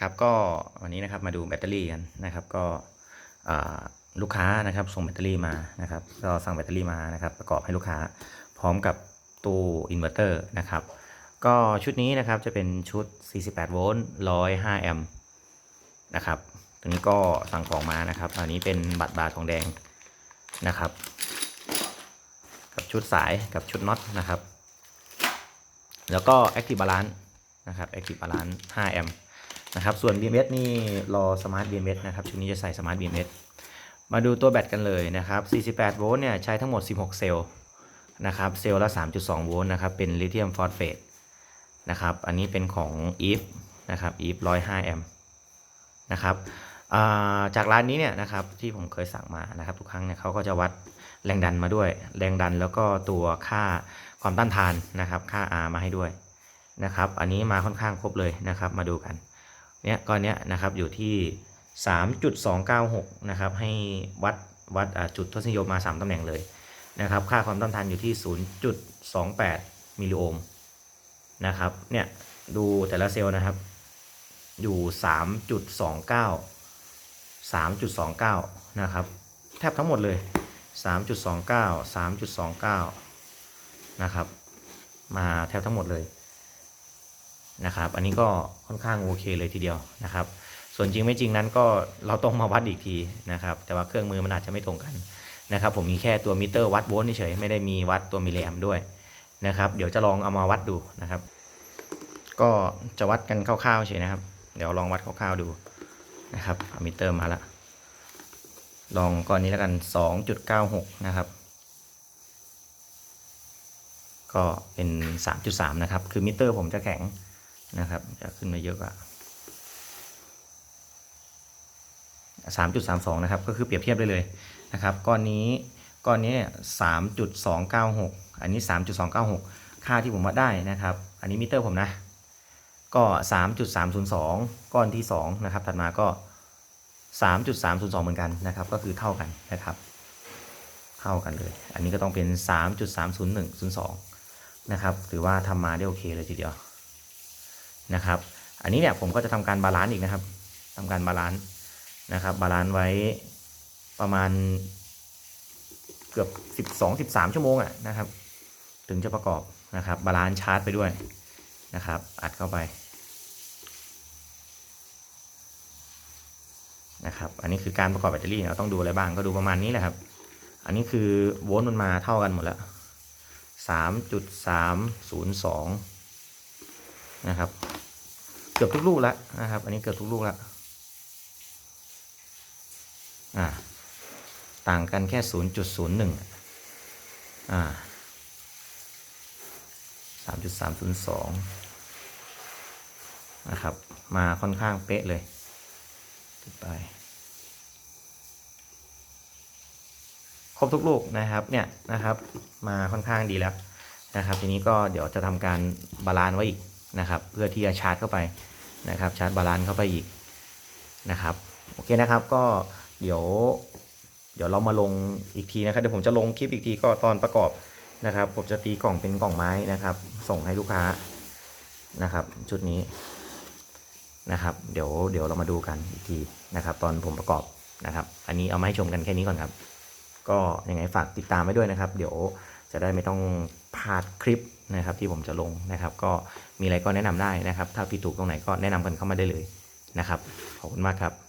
ครับก็วันนี้นะครับมาดูแบตเตอรี่กันนะครับ ก็ลูกค้านะครับส่งแบตเตอรี่มานะครับ ก็สั่งแบตเตอรี่มานะครับ ประกอบให้ลูกค้าพร้อมกับตู้อินเวอร์เตอร์นะครับ ก็ชุดนี้นะครับจะเป็นชุด 48 โวลต์ 105 แอมป์นะครับตัวนี้ก็สั่งของมานะครับ อันนี้เป็นบัตรบาร์ทองแดงนะครับ กับชุดสายกับชุดน็อตนะครับ แล้วก็ Active Balance นะครับ Active Balance 5 แอมป์ นะครับ ส่วน BMS นี่รอ Smart BMS นะครับ ชุดนี้จะใส่ Smart BMS มาดูตัวแบตกันเลยนะครับ 48 โวลต์เนี่ยใช้ทั้งหมด 16 เซลล์นะครับ เซลล์ละ 3.2 โวลต์นะครับ เป็นลิเธียมฟอสเฟตนะครับ อันนี้เป็นของ EVE นะครับ EVE 105 แอมป์นะครับาจากร้านนี้เนี่ยนะครับที่ผมเคยสั่งมานะครับทุกครั้งเนี่ยเขาก็จะวัดแรงดันมาด้วย แรงดันแล้วก็ตัวค่าความต้านทานนะครับ ค่า R มาให้ด้วยนะครับ อันนี้มาค่อนข้างครบเลยนะครับ มาดูกัน เนี่ยก้อนเนี้ยนะครับอยู่ที่ 3.296 นะครับ ให้วัดวัดจุดทศนิยมมา 3ตำแหน่งเลยนะครับ ค่าความต้านทานอยู่ที่ 0.28 มิลลิโอห์มนะครับ เนี่ยดูแต่ละเซลล์นะครับ อยู่ 3.29 3.29 นะครับ แทบทั้งหมดเลย 3.29 3.29 นะครับ มาแทบทั้งหมดเลย นะครับ อันนี้ก็ค่อนข้างโอเคเลยทีเดียวนะครับ ส่วนจริงไม่จริงนั้นก็เราต้องมาวัดอีกทีนะครับ แต่ว่าเครื่องมือมันอาจจะไม่ตรงกันนะครับ ผมมีแค่ตัวมิเตอร์วัดโวลต์เฉยไม่ได้มีวัดตัวมิลลิแอมด้วยนะครับ เดี๋ยวจะลองเอามาวัดดูนะครับ ก็จะวัดกันคร่าวๆเฉยนะครับ เดี๋ยวลองวัดคร่าวๆดูนะครับมิเตอร์มาละลองก้อนนี้แล้วกัน 2.96 นะครับ ก็เป็น 3.3 นะครับ คือมิเตอร์ผมจะแข็ง นะครับ จะขึ้นมาเยอะกว่า3.32นะครับ ก็คือเปรียบเทียบได้เลยนะครับ ก้อนนี้ก้อนนี้เนี่ย3.296อันนี้3.296ค่าที่ผมวัดได้นะครับ อันนี้มิเตอร์ผมนะ ก็3.302ก้อนที่2นะครับ ถัดมาก็3.302เหมือนกันนะครับ ก็คือเท่ากันนะครับ เท่ากันเลย อันนี้ก็ต้องเป็น3.30102นะครับ ถือว่าทำมาได้โอเคเลยทีเดียว นะครับ อันนี้เนี่ยผมก็จะทำการบาลานซ์อีกนะครับทำการบาลานซ์นะครับ บาลานซ์ไว้ประมาณเกือบ 12 13 ชั่วโมงอะนะครับ ถึงจะประกอบนะครับ บาลานซ์ชาร์จไปด้วยนะครับ อัดเข้าไปนะครับ อันนี้คือการประกอบแบตเตอรี่เราต้องดูอะไรบ้างก็ดูประมาณนี้แหละครับ อันนี้คือโวลต์มันมาเท่ากันหมดแล้วสามจุดสามศูนย์สองนะครับ เกือบทุกลูกแล้วนะครับ อันนี้เกือบทุกลูกแล้วอ่าต่างกันแค่ศูนย์จุดศูนย์หนึ่งอ่าสามจุดสามศูนย์สองนะครับ มาค่อนข้างเป๊ะเลยติดไปครบทุกลูกนะครับเนี่ยนะครับ มาค่อนข้างดีแล้วนะครับ ทีนี้ก็เดี๋ยวจะทำการบาลานซ์ไว้อีก นะครับ เพื่อที่จะชาร์จเข้าไปนะครับ ชาร์จบาลานซ์เข้าไปอีกนะครับ โอเคนะครับ ก็เดี๋ยว เดี๋ยวเรามาลงอีกทีนะครับ เดี๋ยวผมจะลงคลิปอีกทีก็ตอนประกอบนะครับ ผมจะตีกล่องเป็นกล่องไม้นะครับ ส่งให้ลูกค้านะครับ ชุดนี้นะครับ เดี๋ยว เดี๋ยวเรามาดูกันอีกทีนะครับ ตอนผมประกอบนะครับ อันนี้เอามาให้ชมกันแค่นี้ก่อนครับ ก็ยังไงฝากติดตามไว้ด้วยนะครับ เดี๋ยวจะได้ไม่ต้องพลาดคลิป นะครับที่ผมจะลงนะครับ ก็มีอะไรก็แนะนำได้นะครับ ถ้าผิดถูกตรงไหนก็แนะนำกันเข้ามาได้เลยนะครับขอบคุณมากครับ